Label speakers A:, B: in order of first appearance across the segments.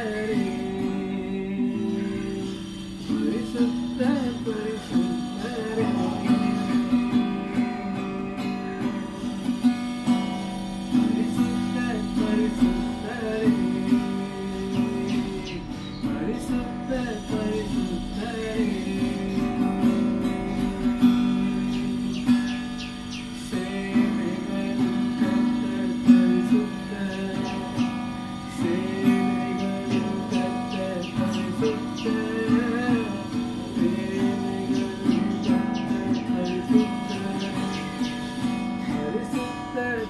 A: Saturday.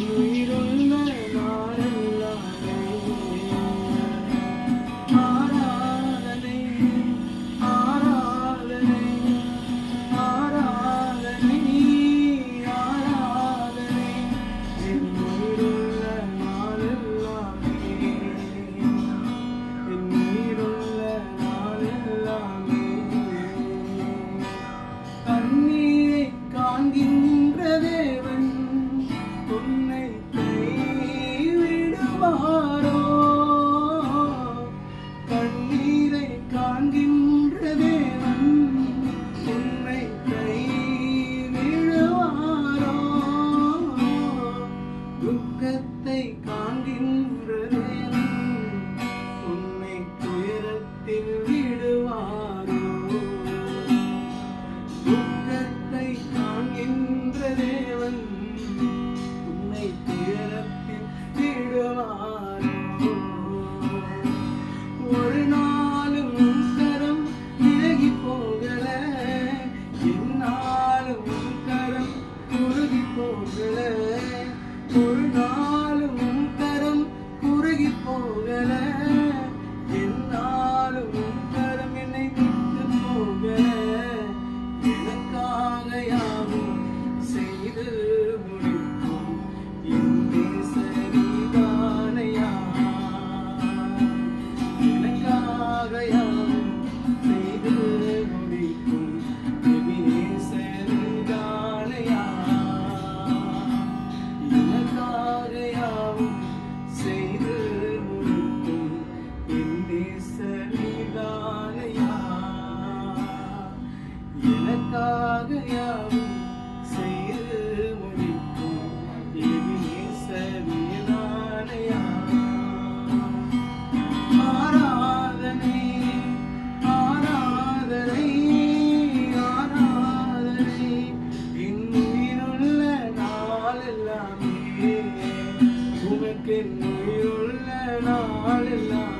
A: என்னுயிருள் നിനക്കെന്നുയുള്ള നാളെല്ലാം